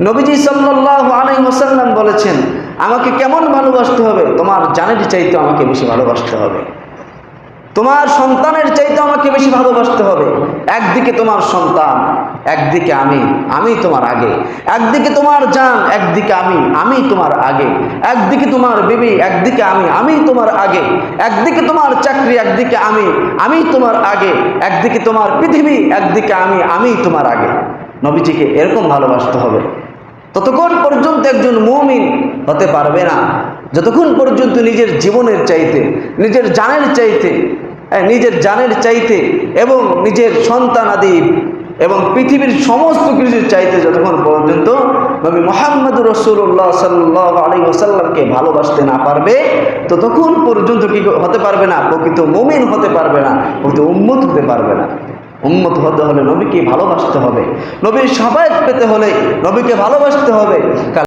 নবীজি সাল্লাহ আলাই ওসাল্লাম বলেছেন, আমাকে কেমন ভালোবাসতে হবে? তোমার জানের চাইতে আমাকে বেশি ভালোবাসতে হবে। তোমার সন্তানের চাইতে আমাকে বেশি ভালোবাসতে হবে। একদিকে তোমার সন্তান, একদিকে আমি আমি তোমার আগে। একদিকে তোমার জান, একদিকে আমি আমি তোমার আগে। একদিকে তোমার বিবি, একদিকে আমি আমি তোমার আগে। একদিকে তোমার চাকরি, একদিকে আমি আমি তোমার আগে। একদিকে তোমার পৃথিবী, একদিকে আমি আমি তোমার আগে। নবীজিকে এরকম ভালোবাসতে হবে। একজন মুমিন হতে পারবে না। যতক্ষণ পর্যন্ত নিজের জীবনের চাইতে নিজের জানের চাইতে হ্যাঁ, নিজের জানের চাইতে এবং নিজের সন্তান আদি এবং পৃথিবীর সমস্ত কিছুর চাইতে যতক্ষণ পর্যন্ত নবী মোহাম্মদ রসুল্লাহ সাল্লাহ আলী ওসাল্লামকে ভালোবাসতে না পারবে ততক্ষণ পর্যন্ত কি হতে পারবে না? প্রকৃত মুমিন হতে পারবে না প্রকৃত উম্মত হতে পারবে না। উন্মত হতে হলে নবীকে ভালোবাসতে হবে নবীর সাবায়ত পেতে হলে নবীকে ভালোবাসতে হবে।